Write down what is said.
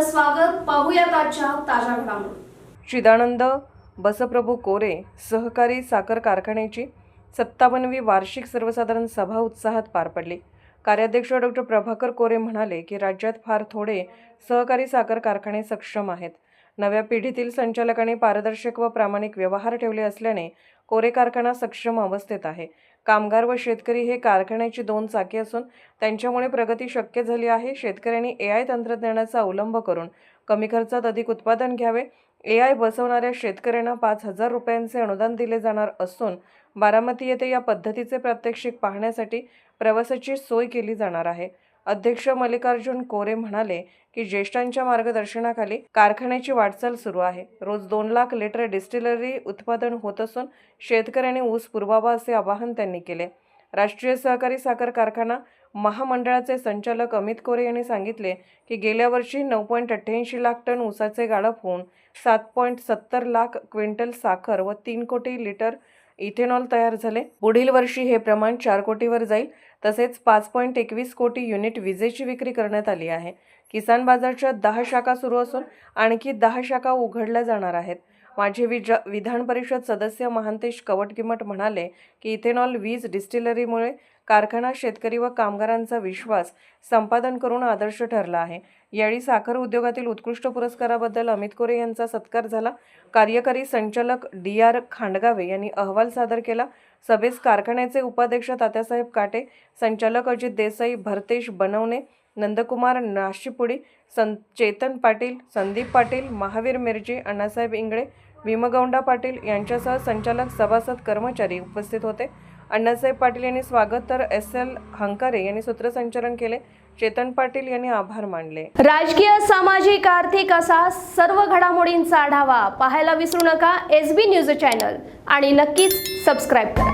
स्वागत पाहूयात आजच्या ताज्या घडामोडी. चिदानंद बसप्रभू कोरे सहकारी साखर कारखान्याची सत्तावन्नवी वार्षिक सर्वसाधारण सभा उत्साहात पार पडली. कार्याध्यक्ष डॉक्टर प्रभाकर कोरे म्हणाले की राज्यात फार थोडे सहकारी साखर कारखाने सक्षम आहेत. नव्या पिढीतील संचालकांनी पारदर्शक व प्रामाणिक व्यवहार ठेवले असल्याने कोरे कारखाना सक्षम अवस्थेत आहे. कामगार व शेतकरी हे कारखान्याची दोन चाके असून त्यांच्यामुळे प्रगती शक्य झाली आहे. शेतकऱ्यांनी ए आय तंत्रज्ञानाचा अवलंब करून कमी खर्चात अधिक उत्पादन घ्यावे. ए आय बसवणाऱ्या शेतकऱ्यांना पाच हजार रुपयांचे अनुदान दिले जाणार असून बारामती येथे या पद्धतीचे प्रात्यक्षिक पाहण्यासाठी प्रवासाची सोय केली जाणार आहे. अध्यक्ष मल्लिकार्जुन कोरे म्हणाले की ज्येष्ठांच्या मार्गदर्शनाखाली कारखान्याची वाटचाल सुरू आहे. रोज दोन लाख लिटर डिस्टिलरी उत्पादन होत असून शेतकऱ्यांनी ऊस पुरवावा असे आवाहन त्यांनी केले. राष्ट्रीय सहकारी साखर कारखाना महामंडळाचे संचालक अमित कोरे यांनी सांगितले की गेल्या वर्षी नऊ पॉईंट अठ्ठ्याऐंशी लाख टन ऊसाचे गाळप होऊन सात पॉईंट सत्तर लाख क्विंटल साखर व तीन कोटी लिटर इथेनॉल तयार झाले. पुढील वर्षी हे प्रमाण चार कोटीवर जाईल. तसेच पाच पॉईंट एकवीस कोटी युनिट विजेची विक्री करण्यात आली आहे. किसान बाजारच्या दहा शाखा सुरू असून आणखी दहा शाखा उघडल्या जाणार आहेत. माझे विज विधान परिषद सदस्य महांतेश कवटकिमट म्हणाले की इथेनॉल वीज डिस्टिलरीमुळे कारखाना शेतकरी व कामगारांचा विश्वास संपादन करून आदर्श ठरला आहे. यावेळी साखर उद्योगातील उत्कृष्ट पुरस्काराबद्दल अमित कोरे यांचा सत्कार झाला. कार्यकारी संचालक डी आर खांडगावे यांनी अहवाल सादर केला. सभेस कारखान्याचे उपाध्यक्ष तात्यासाहेब काटे संचालक अजित देसाई भरतेश बनवणे नंदकुमार नाशिपुडी सं चेतन पाटील संदीप पाटील महावीर मिरजी अण्णासाहेब इंगळे भीमगौंडा पाटील यांच्यासह संचालक सभासद कर्मचारी उपस्थित होते. अण्णासाहेब पाटील यांनी स्वागत तर एस एल हंकारे यांनी सूत्रसंचालन केले. चेतन पाटील यांनी आभार मानले. राजकीय सामाजिक आर्थिक असा सर्व घडामोडींचा आढावा पाहायला विसरू नका. एस बी न्यूज चॅनल आणि नक्कीच सबस्क्राईब करा.